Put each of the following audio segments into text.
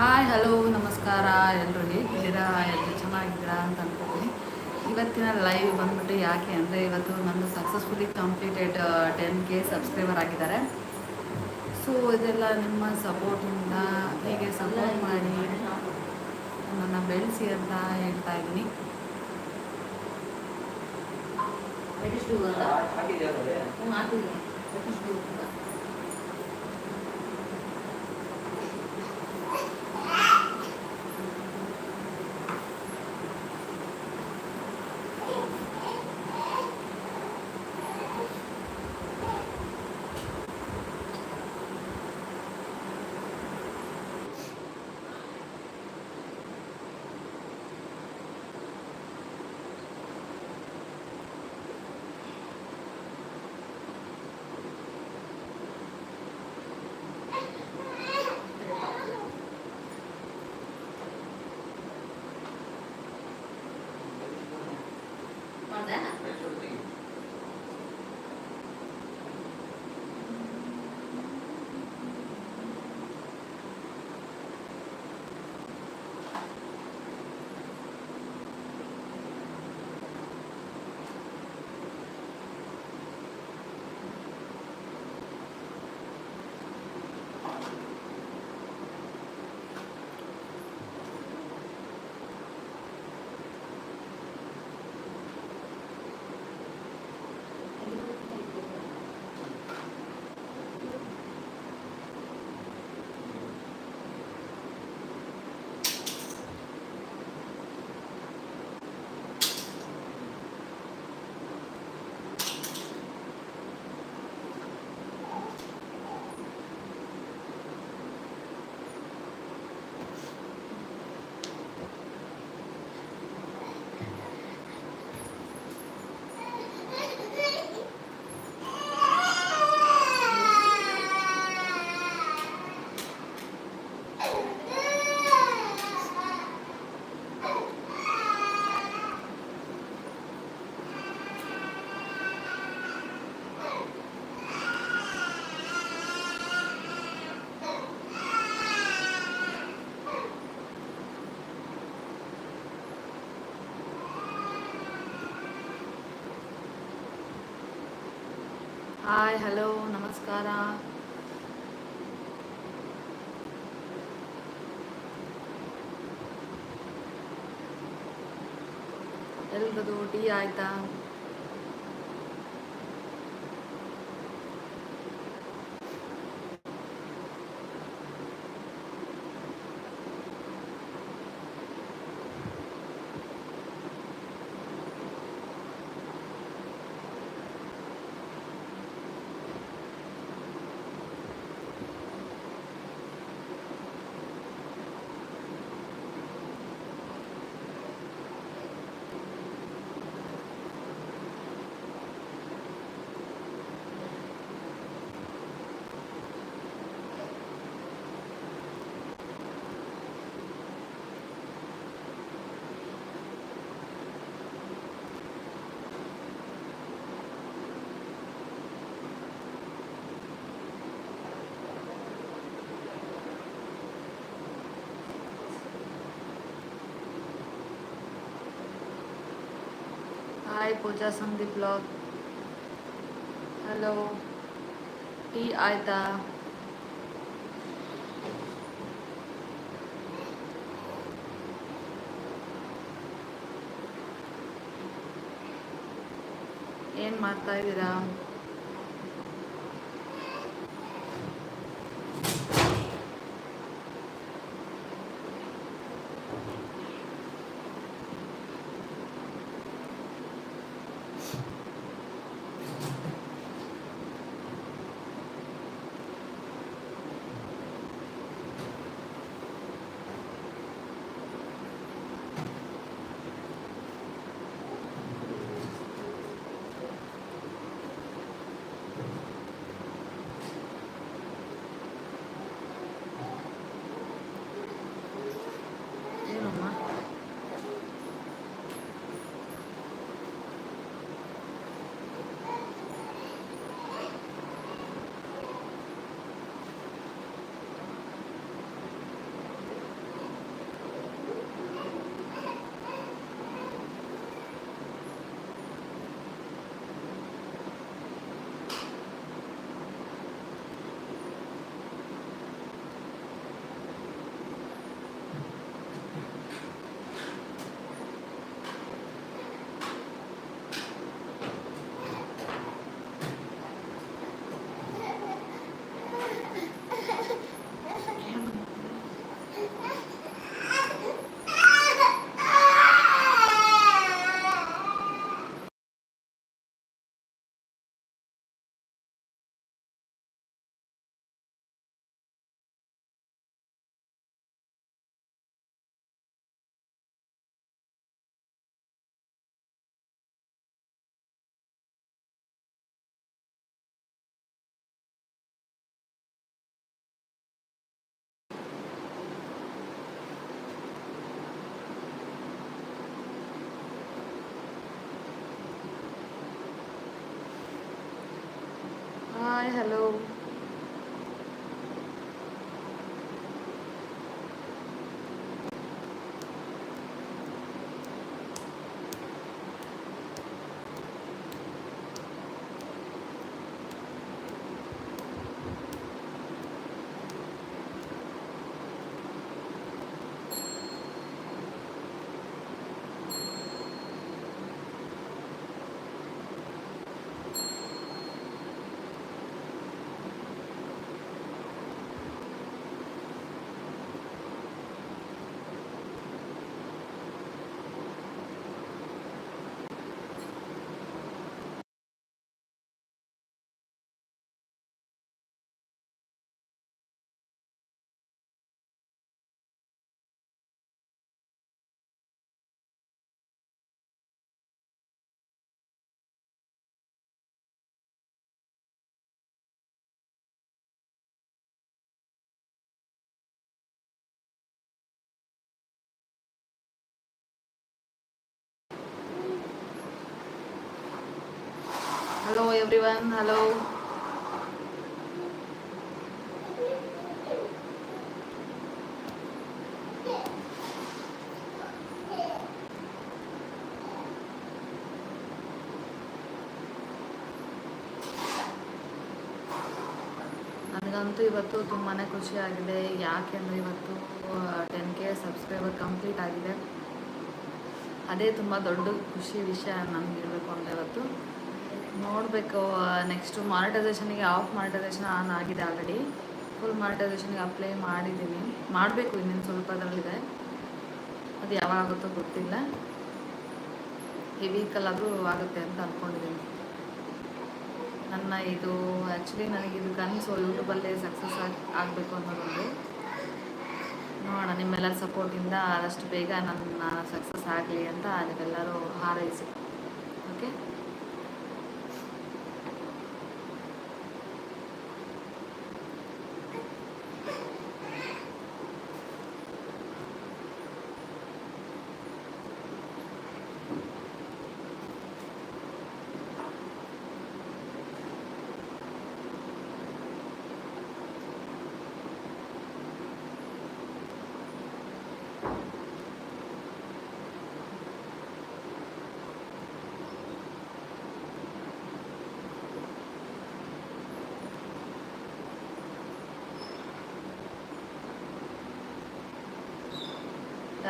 Hi, hello, ನಮಸ್ಕಾರ. ಎಲ್ಲರೂ ಹೇಗಿದ್ದೀರಾ? ಎಲ್ಲರೂ ಚೆನ್ನಾಗಿದ್ದೀರಾ ಅಂತ ಅನ್ಕೋತೀನಿ. ಇವತ್ತಿನ ಲೈವ್ ಬಂದ್ಬಿಟ್ಟು ಯಾಕೆ ಅಂದರೆ ಇವತ್ತು ನಂದು successfully completed ten K subscriber ಆಗಿದ್ದಾರೆ. ಸೊ ಇದೆಲ್ಲ ನಿಮ್ಮ ಸಪೋರ್ಟಿಂದ ಹೀಗೆ ಸಪೋರ್ಟ್ ಮಾಡಿ ನನ್ನನ್ನು ಬೆಳೆಸಿ ಅಂತ ಹೇಳ್ತಾ ಇದ್ದೀನಿ. ಹಾಯ್ ಹಲೋ ನಮಸ್ಕಾರ ಎಲ್ರದು ಟೀ ಆಯ್ತಾ hi Pooja Sandeep blog hello tea ಆಯ್ತಾ ಏನು ಮಾಡ್ತಾ ಇದ್ದೀರಾ hi hello hello everyone hello ನನಗಂತೂ ಇವತ್ತು ತುಂಬಾ ಖುಷಿ ಆಗಿದೆ ಯಾಕೆ ಅಂದರೆ ಇವತ್ತು ಟೆನ್ ಕೆ ಸಬ್ಸ್ಕ್ರೈಬರ್ ಕಂಪ್ಲೀಟ್ ಆಗಿದೆ. ಅದೇ ತುಂಬ ದೊಡ್ಡ ಖುಷಿ ವಿಷಯ ನಮ್ಗೆ ಹೇಳಬೇಕು ಅಂದರೆ ಇವತ್ತು. ನೋಡಬೇಕು ನೆಕ್ಸ್ಟು ಮಾನಿಟೈಸೇಷನಿಗೆ ಆಫ್ ಮಾನಿಟೈಸೇಷನ್ ಆನ್ ಆಗಿದೆ ಆಲ್ರೆಡಿ ಫುಲ್ ಮಾನಿಟೈಸೇಷನ್ಗೆ ಅಪ್ಲೈ ಮಾಡಿದ್ದೀನಿ ಮಾಡಬೇಕು ಇನ್ನೇನು ಸ್ವಲ್ಪ ಅದರಲ್ಲಿದೆ. ಅದು ಯಾವಾಗ ಆಗುತ್ತೋ ಗೊತ್ತಿಲ್ಲ. ಈ ವೀಕಲ್ಲಾದರೂ ಆಗುತ್ತೆ ಅಂತ ಅಂದ್ಕೊಂಡಿದ್ದೀನಿ ನನ್ನ ಇದು ಆ್ಯಕ್ಚುಲಿ ನನಗೆ ಇದು ಕನಸು ಯೂಟ್ಯೂಬಲ್ಲೇ ಸಕ್ಸಸ್ ಆಗಿ, ಆಗಬೇಕು ಅನ್ನೋದೊಂದು. ನೋಡೋಣ, ನಿಮ್ಮೆಲ್ಲರ ಸಪೋರ್ಟಿಂದ ಆದಷ್ಟು ಬೇಗ ನನ್ನ ಸಕ್ಸಸ್ ಆಗಲಿ ಅಂತ ನೀವೆಲ್ಲರೂ ಹಾರೈಸಿ. ಓಕೆ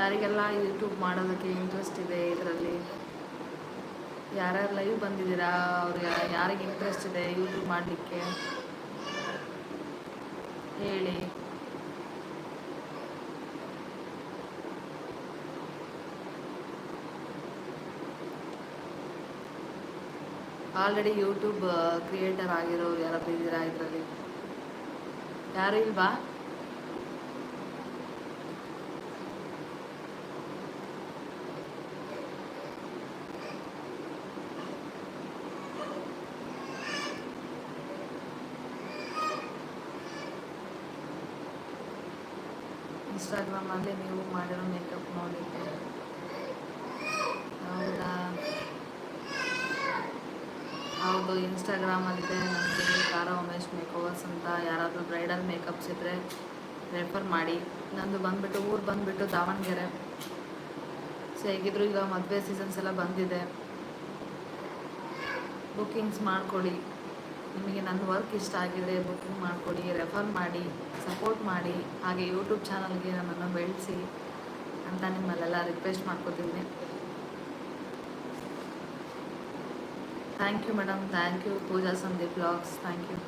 ಯಾರಿಗೆಲ್ಲ ಯೂಟ್ಯೂಬ್ ಮಾಡೋದಕ್ಕೆ ಇಂಟ್ರೆಸ್ಟ್ ಇದೆ ಇದರಲ್ಲಿ? ಯಾರ್ಯಾರು ಲೈವ್ ಬಂದಿದ್ದೀರಾ? ಅವ್ರು ಯಾರಿಗೆ ಇಂಟ್ರೆಸ್ಟ್ ಇದೆ ಯೂಟ್ಯೂಬ್ ಮಾಡಲಿಕ್ಕೆ? ಹೇಳಿ. ಆಲ್ರೆಡಿ ಯೂಟ್ಯೂಬ್ ಕ್ರಿಯೇಟರ್ ಆಗಿರೋರು ಯಾರಾದ್ರೂ ಇದ್ದೀರಾ ಇದರಲ್ಲಿ? ಯಾರು ಇಲ್ವಾ ಇನ್ಸ್ಟಾಗ್ರಾಮಲ್ಲಿ ನೀವು ಮಾಡಿರೋ ಮೇಕಪ್ ನೋಡಿದ್ದೆ ಹೌದಾ ಹೌದು ಇನ್ಸ್ಟಾಗ್ರಾಮಲ್ಲಿದೆ ನನಗೆ ಕಾರ ಉಮೇಶ್ ಮೇಕೋವರ್ಸ್ ಅಂತ ಯಾರಾದರೂ ಬ್ರೈಡಲ್ ಮೇಕಪ್ಸ್ ಇದ್ದರೆ ರೆಫರ್ ಮಾಡಿ. ನಂದು ಬಂದುಬಿಟ್ಟು, ಊರು ಬಂದುಬಿಟ್ಟು ದಾವಣಗೆರೆ. ಸೊ ಹೇಗಿದ್ರು ಈಗ ಮದುವೆ ಸೀಸನ್ಸ್ ಎಲ್ಲ ಬಂದಿದೆ. ಬುಕ್ಕಿಂಗ್ಸ್ ಮಾಡಿಕೊಡಿ ನಿಮಗೆ ನನ್ನ ವರ್ಕ್ ಇಷ್ಟ ಆಗಿದೆ ಬುಕ್ಕಿಂಗ್ ಮಾಡಿಕೊಡಿ ರೆಫರ್ ಮಾಡಿ ಸಪೋರ್ಟ್ ಮಾಡಿ. ಹಾಗೆ ಯೂಟ್ಯೂಬ್ ಚಾನಲ್ಗೆ ನನ್ನನ್ನು ಬೆಳೆಸಿ ಅಂತ ನಿಮ್ಮಲ್ಲೆಲ್ಲ ರಿಕ್ವೆಸ್ಟ್ ಮಾಡ್ಕೋತೀನಿ. Thank you madam thank you Pooja Sandeep blogs thank you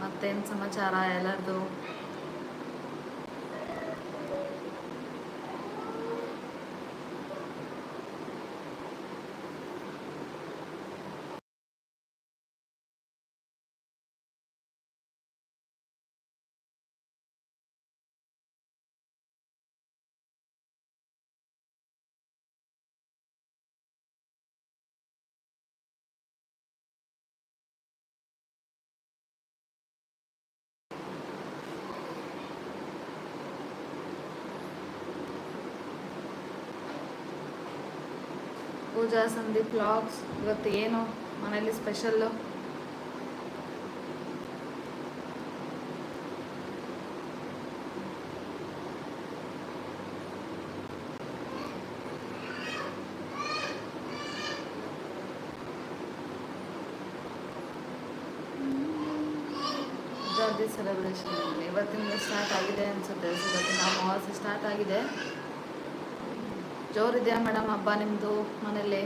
ಮತ್ತೇನು ಸಮಾಚಾರ ಎಲ್ಲರದು ಪೂಜಾ ಸಂದೀಪ್ ಬ್ಲಾಗ್ಸ್ ಇವತ್ತು ಏನು ಮನೇಲಿ ಸ್ಪೆಷಲ್ಲು ಸೆಲೆಬ್ರೇಷನ್ ಇವತ್ತಿಂದ ಸ್ಟಾರ್ಟ್ ಆಗಿದೆ ಅನ್ಸುತ್ತೆ. ಇವತ್ತಿನ ಅಮಾವಾಸ್ಯೆ ಸ್ಟಾರ್ಟ್ ಆಗಿದೆ. ಜೋರಿದೆಯಾ ಮೇಡಮ್ ಹಬ್ಬ ನಿಮ್ಮದು ಮನೇಲಿ?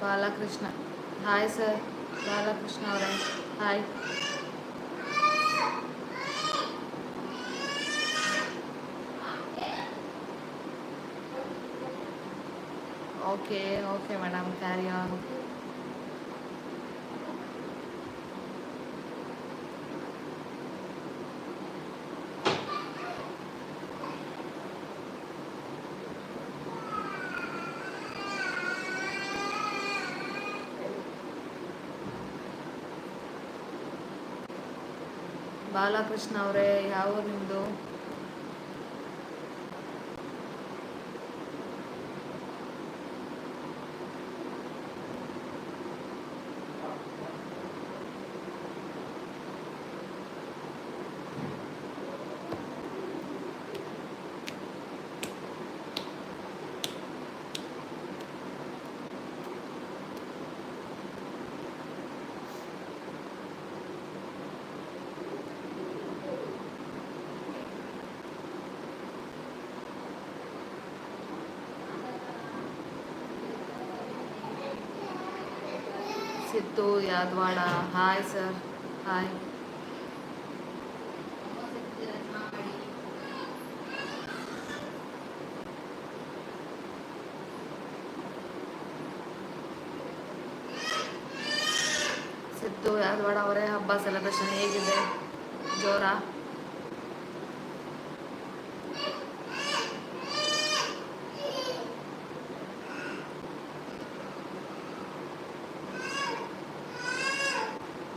ಬಾಲಕೃಷ್ಣ. ಹಾಯ್ ಸರ್ ಬಾಲಕೃಷ್ಣ ಅವರೇ. Hi okay okay madam carry on Balakrishna ಅವರೇ ಯಾವ ನಿಮ್ಮದು Siddu Yadawad hi sir hi Siddu Yadawad ಅವರೇ ಹಬ್ಬ ಸೆಲೆಬ್ರೇಷನ್ ಹೇಗಿದೆ? ಜೋರಾ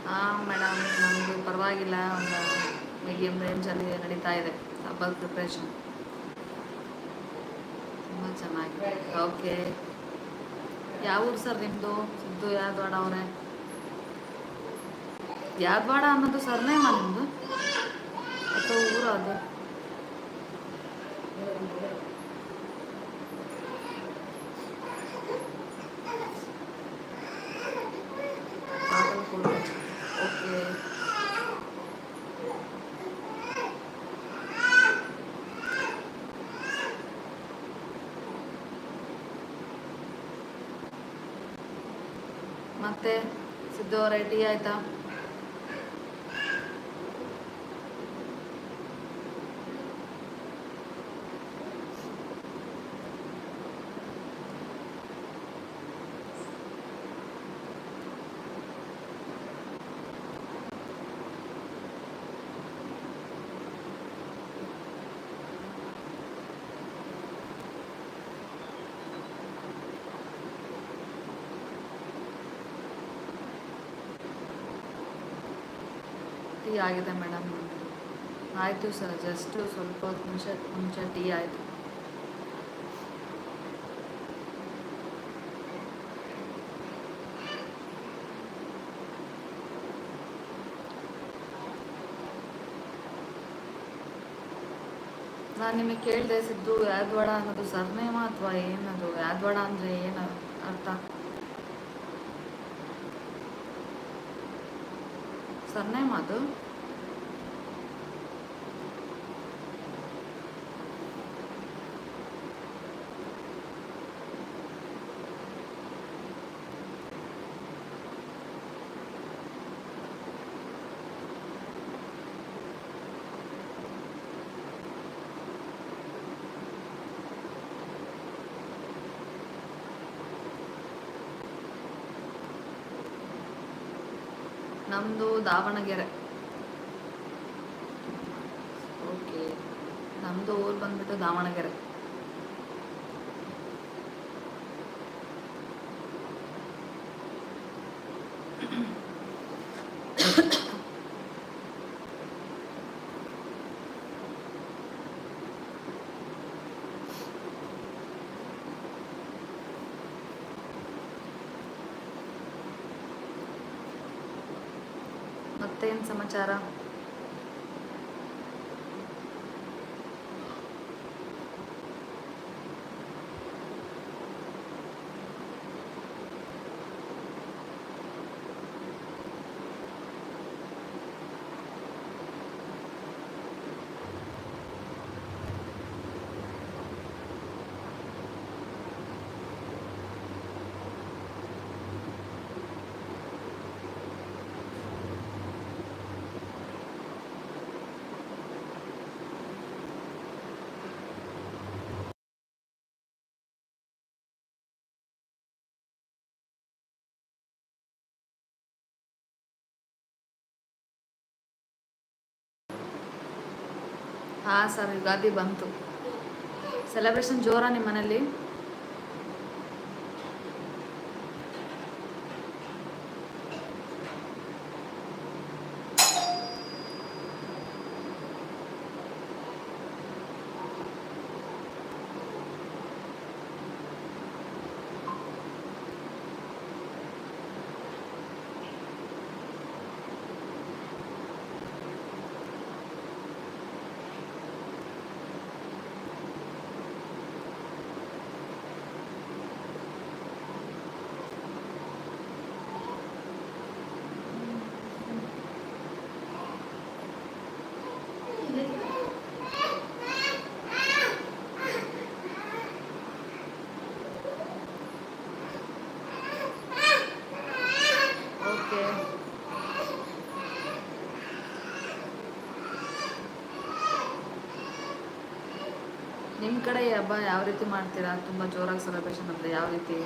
ಹಾಂ ಮೇಡಮ್ ನಮ್ಮದು ಪರವಾಗಿಲ್ಲ ಒಂದು ಮೀಡಿಯಮ್ ರೇಂಜಲ್ಲಿ ನಡೀತಾ ಇದೆ. ಹಬ್ಬದ ಪ್ರಿಪ್ರೇಷನ್ ತುಂಬ ಚೆನ್ನಾಗಿದೆ. ಓಕೆ ಯಾವ ಊರು ಸರ್ ನಿಮ್ಮದು ಸಿದ್ದು ಯಾದವಾಡ ಅವರೇ? ಯಾದವಾಡ ಅನ್ನೋದು ಸರ್ನೇಮ ನಿಮ್ಮದು ಅಥವಾ ಊರು ಅದು? ಸಿದ್ದು ಅವರ ಟೀ ಆಯ್ತಾ ಟೀ ಆಗಿದೆ ಮೇಡಮ್ ಆಯಿತು ಸರ್ ಜಸ್ಟು ಸ್ವಲ್ಪ ಹೊತ್ತು ಮುಂಚೆ ಮುಂಚೆ ಟೀ ಆಯಿತು. ನಾನು ನಿಮಗೆ ಕೇಳಿದೆ ಸಿದ್ದು ಯಾದವಾಡ ಅನ್ನೋದು ಸರ್ನೇಮ ಅಥವಾ ಏನದು? ಯಾದವಾಡ ಅಂದರೆ ಏನು ಅರ್ಥ? ಸರ್ನೇಮ್ ಅದು ನಮ್ಮದು ದಾವಣಗೆರೆ. ಓಕೆ ನಮ್ಮದು ಊರು ಬಂದ್ಬಿಟ್ಟು ದಾವಣಗೆರೆ. ಏನು ಸಮಾಚಾರ ಹಾಂ ಸರ್ ಯುಗಾದಿ ಬಂತು. ಸೆಲೆಬ್ರೇಷನ್ ಜೋರಾ ನಿಮ್ಮ ಮನೇಲಿ ಓಕೆ ಕಡೆ ಹಬ್ಬ ಯಾವ ರೀತಿ ಮಾಡ್ತೀರಾ? ತುಂಬಾ ಜೋರಾಗಿ ಸೆಲೆಬ್ರೇಷನ್ ಅಂದರೆ ಯಾವ ರೀತಿ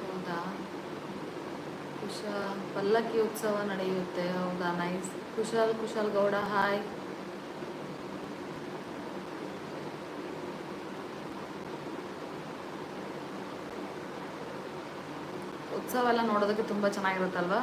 ಹೌದಾ ಕುಶ ಪಲ್ಲಕ್ಕಿ ಉತ್ಸವ ನಡೆಯುತ್ತೆ ಹೌದಾ? ನೈಸ್ ಕುಶಾಲ್ ಕುಶಾಲ್ ಗೌಡ ಹಾಯ್ ಉತ್ಸವ ಎಲ್ಲ ನೋಡೋದಕ್ಕೆ ತುಂಬ ಚೆನ್ನಾಗಿರುತ್ತಲ್ವಾ?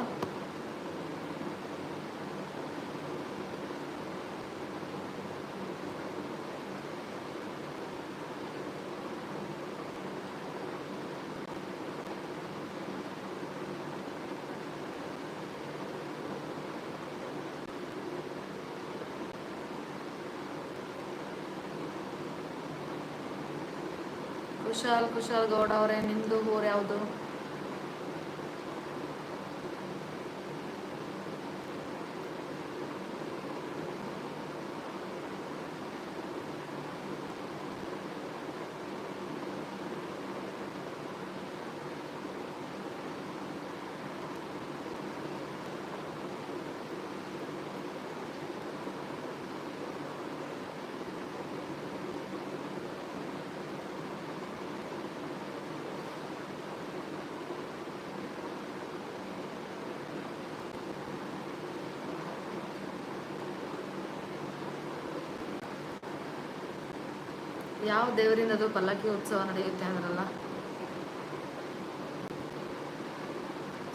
ಕುಶಾಲ್ ಕುಶಾಲ್ ಗೌಡ ಅವರೇ ನಿಮ್ಮದು ಊರು ಯಾವುದು? ಯಾವ ದೇವರಿಂದ ಅದು ಪಲ್ಲಕ್ಕಿ ಉತ್ಸವ ನಡೆಯುತ್ತೆ ಅಂದ್ರಲ್ಲ?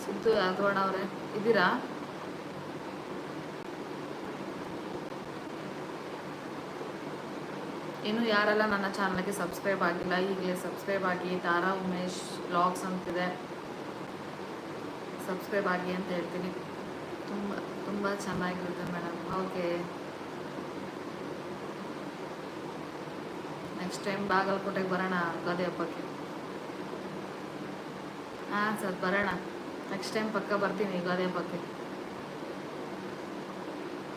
ಸಿದ್ದು ಯಾದವಣ್ಣ ಅವರೇ, ಇದ್ದೀರಾ? ಇನ್ನು ಯಾರೆಲ್ಲ ನನ್ನ ಚಾನಲ್ಗೆ ಸಬ್ಸ್ಕ್ರೈಬ್ ಆಗಿಲ್ಲ, ಈಗಲೇ ಸಬ್ಸ್ಕ್ರೈಬ್ ಆಗಿ, ತಾರಾ ಉಮೇಶ್ ಬ್ಲಾಗ್ಸ್ ಅಂತಿದೆ. ಸಬ್ಸ್ಕ್ರೈಬ್ ಆಗಿ ಅಂತ ಹೇಳ್ತೀನಿ. ತುಂಬ ತುಂಬ ಚೆನ್ನಾಗಿರುತ್ತೆ ಮೇಡಮ್. ಓಕೆ. ನೆಕ್ಸ್ಟ್ ಟೈಮ್ ಬಾಗಲಕೋಟೆಗೆ ಬರೋಣ ಯುಗಾದಿ ಹಬ್ಬಕ್ಕೆ. ಹಾಂ ಸರ್, ಬರೋಣ. ನೆಕ್ಸ್ಟ್ ಟೈಮ್ ಪಕ್ಕ ಬರ್ತೀನಿ ಯುಗಾದಿ ಹಬ್ಬಕ್ಕೆ.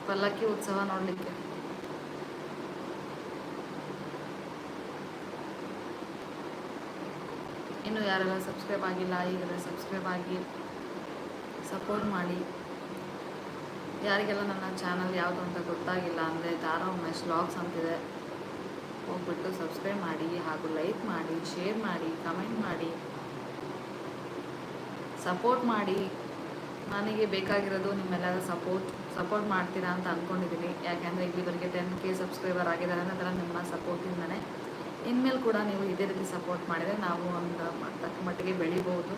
ಪಲ್ಲಕ್ಕಿ ಉತ್ಸವ ನೋಡಲಿಕ್ಕೆ. ಇನ್ನು ಯಾರೆಲ್ಲ ಸಬ್ಸ್ಕ್ರೈಬ್ ಆಗಿಲ್ಲ ಈಗೆಲ್ಲ ಸಬ್ಸ್ಕ್ರೈಬ್ ಆಗಿ ಸಪೋರ್ಟ್ ಮಾಡಿ. ಯಾರಿಗೆಲ್ಲ ನನ್ನ ಚಾನಲ್ ಯಾವುದು ಅಂತ ಗೊತ್ತಾಗಿಲ್ಲ, ಅಂದರೆ ತಾರಾ ಉಮೇಶ್ ವ್ಲಾಗ್ಸ್ ಅಂತಿದೆ. ಹೋಗ್ಬಿಟ್ಟು ಸಬ್ಸ್ಕ್ರೈಬ್ ಮಾಡಿ ಹಾಗೂ ಲೈಕ್ ಮಾಡಿ ಶೇರ್ ಮಾಡಿ ಕಮೆಂಟ್ ಮಾಡಿ. ಸಪೋರ್ಟ್ ಮಾಡಿ. ನನಗೆ ಬೇಕಾಗಿರೋದು ನಿಮ್ಮೆಲ್ಲರ ಸಪೋರ್ಟ್ ಸಪೋರ್ಟ್ ಮಾಡ್ತೀರಾ ಅಂತ ಅಂದ್ಕೊಂಡಿದ್ದೀನಿ ಯಾಕೆಂದರೆ ಇಲ್ಲಿವರೆಗೆ ಟೆನ್ ಕೆ ಸಬ್ಸ್ಕ್ರೈಬರ್ ಆಗಿದ್ದಾರೆ ಅನ್ನೋದರ ನಿಮ್ಮ ಸಪೋರ್ಟಿಂದನೇ ಇನ್ಮೇಲೆ ಕೂಡ ನೀವು ಇದೇ ರೀತಿ ಸಪೋರ್ಟ್ ಮಾಡಿದರೆ ನಾವು ಒಂದು ತಕ್ಕ ಮಟ್ಟಿಗೆ ಬೆಳಿಬೋದು.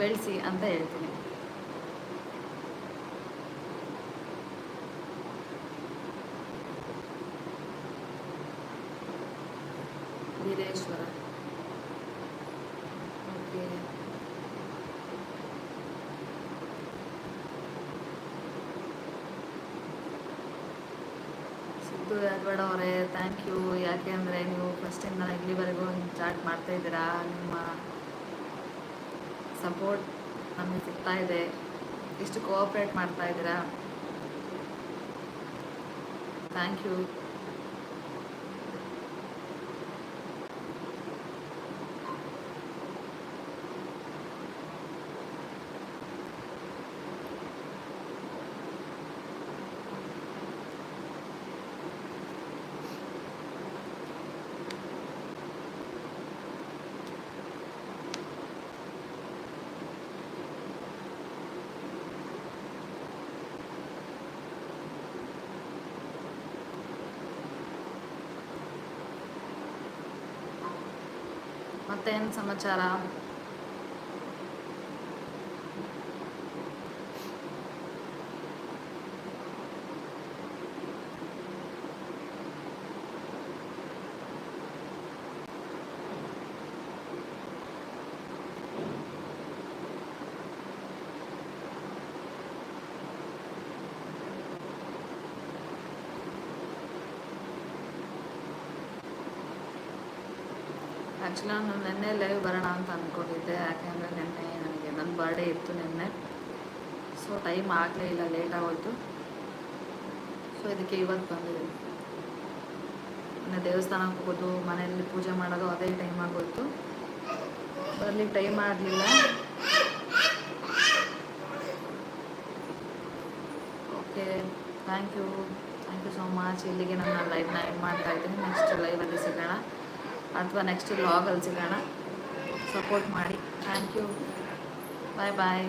ಬೆಳೆಸಿ ಅಂತ ಹೇಳ್ತೀನಿ ವೀರೇಶ್ವರ ಓಕೆ ಯಾದವಾಡ ಅವರೇ ಥ್ಯಾಂಕ್ ಯು ಯಾಕೆ ಅಂದರೆ ನೀವು ಫಸ್ಟಿಂದ ಇಲ್ಲಿವರೆಗೂ ಚಾಟ್ ಮಾಡ್ತಾ ಇದ್ದೀರಾ? ನಿಮ್ಮ ಸಪೋರ್ಟ್ ನಮಗೆ ಸಿಗ್ತಾ ಇದೆ. ಇಷ್ಟು ಕೋಆಪ್ರೇಟ್ ಮಾಡ್ತಾ ಇದ್ದೀರಾ? ಥ್ಯಾಂಕ್ ಯು పూర్తయిన సమాచారం? ಆ್ಯಕ್ಚುಲಿ ನಾನು ನಿನ್ನೆ ಲೈವ್ ಬರೋಣ ಅಂತ ಅಂದ್ಕೊಂಡಿದ್ದೆ ಯಾಕೆಂದರೆ ನಿನ್ನೆ ನನಗೆ ನನ್ನ ಬರ್ಡೇ ಇತ್ತು ನಿನ್ನೆ. ಸೊ ಟೈಮ್ ಆಗಲೇ ಇಲ್ಲ ಲೇಟ್ ಆಗೋಯ್ತು. ಸೊ ಇದಕ್ಕೆ ಇವತ್ತು ಬಂದಿದ್ದೀನಿ. ಇನ್ನು ದೇವಸ್ಥಾನಕ್ಕೆ ಹೋಗೋದು, ಮನೆಯಲ್ಲಿ ಪೂಜೆ ಮಾಡೋದು ಅದೇ ಟೈಮ್ ಆಗೋಯ್ತು. ಬರ್ಲಿಕ್ಕೆ ಟೈಮ್ ಆಗಲಿಲ್ಲ. Okay thank you thank you so much ಇಲ್ಲಿಗೆ ನನ್ನ ಲೈವ್ನ ಎಂಡ್ ಮಾಡ್ತಾ ಇದ್ದೀನಿ. ನೆಕ್ಸ್ಟ್ ಲೈವಲ್ಲಿ ಸಿಗೋಣ. ಅಥವಾ ನೆಕ್ಸ್ಟ್ ವ್ಲಾಗಲ್ಲಿ ಸಿಗೋಣ. ಸಪೋರ್ಟ್ ಮಾಡಿ. Thank you bye bye